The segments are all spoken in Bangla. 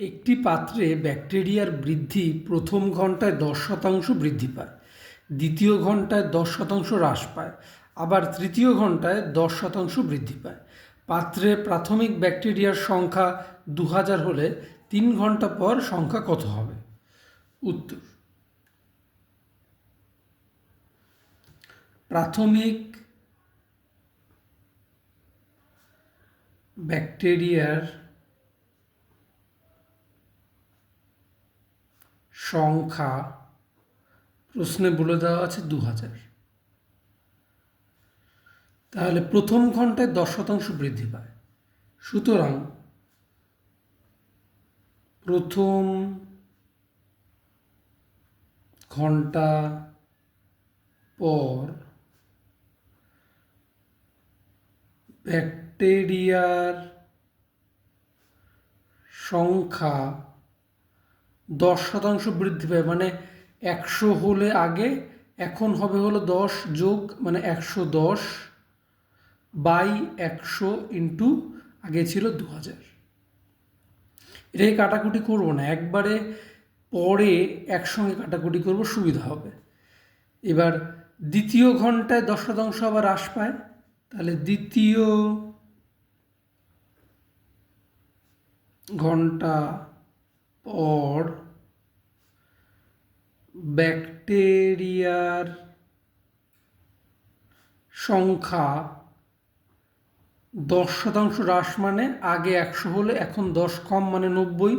একটি পাত্রে ব্যাকটেরিয়ার বৃদ্ধি প্রথম ঘন্টায় দশ শতাংশ বৃদ্ধি পায়, দ্বিতীয় ঘন্টায় দশ শতাংশ হ্রাস পায়, আবার তৃতীয় ঘন্টায় দশ শতাংশ বৃদ্ধি পায়। পাত্রে প্রাথমিক ব্যাকটেরিয়ার সংখ্যা দু হাজার হলে তিন ঘণ্টা পর সংখ্যা কত হবে? উত্তর। প্রাথমিক ব্যাকটেরিয়ার সংখ্যা প্রশ্নে বলে দেওয়া আছে দু হাজার। তাহলে প্রথম ঘন্টায় দশ শতাংশ বৃদ্ধি পায়। সুতরাং প্রথম ঘণ্টা পর ব্যাকটেরিয়ার সংখ্যা দশ শতাংশ বৃদ্ধি পায় মানে একশো হলে আগে, এখন হবে হলো দশ যোগ মানে একশো দশ বাই একশো ইন্টু, আগে ছিল দু হাজার। এটাকে কাটাকুটি করব না? একবারে পরে একসঙ্গে কাটাকুটি করব, সুবিধা হবে। এবার দ্বিতীয় ঘন্টায় দশ শতাংশ আবার হ্রাস পায়, তাহলে দ্বিতীয় ঘণ্টা পর ব্যাকটেরিয়ার সংখ্যা দশ শতাংশ হ্রাস মানে আগে একশো হলে এখন দশ কম মানে নব্বই।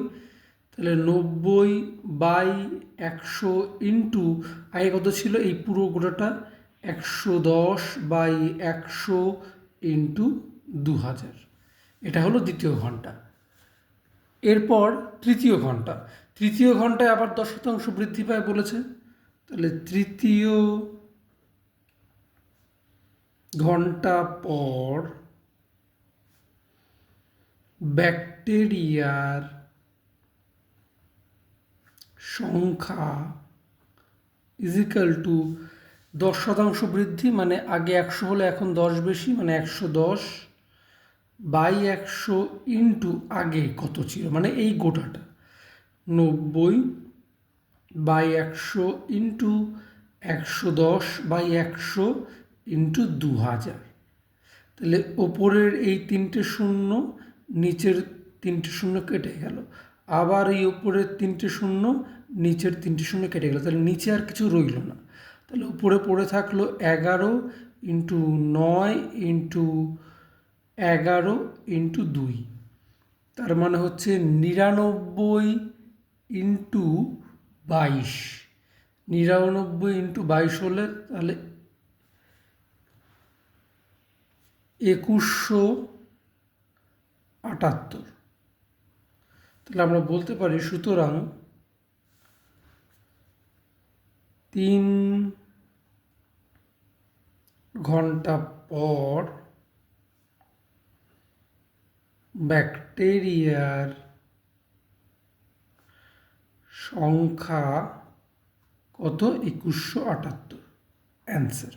তাহলে নব্বই বাই একশো ইন্টু আগে কত ছিল? এই পুরো গোটাটা একশো দশ বাই একশো ইন্টু দু হাজার এটা হলো দ্বিতীয় ঘণ্টা। এরপর তৃতীয় ঘণ্টা। তৃতীয় ঘন্টায় আবার দশ শতাংশ বৃদ্ধি পায় বলেছে। তাহলে তৃতীয় ঘণ্টা পর ব্যাকটেরিয়ার সংখ্যা ইজিক্যাল টু দশ শতাংশ বৃদ্ধি মানে আগে একশো হলে এখন দশ বেশি মানে একশো দশ। বাই একশো ইন্টু আগে কত ছিল? মানে এই গোটাটা। নব্বই বাই একশো ইন্টু একশো দশ বাই একশো ইন্টু দু হাজার। তাহলে ওপরের এই তিনটে শূন্য নিচের তিনটে শূন্য কেটে গেল। আবার এই ওপরের তিনটে শূন্য নিচের তিনটে শূন্য কেটে গেল। তাহলে নিচে আর কিছু রইল না। তাহলে উপরে পড়ে থাকল এগারো ইন্টু নয় ইন্টু এগারো ইন্টু দুই। তার মানে হচ্ছে নিরানব্বই ইন্টু বাইশ। নিরানব্বই ইন্টু বাইশ হলে তাহলে একুশশো আটাত্তর। তাহলে আমরা বলতে পারি সুতরাং তিন ঘণ্টা পর ব্যাকটেরিয়ার সংখ্যা কত? একুশশো আটাত্তর। অ্যান্সার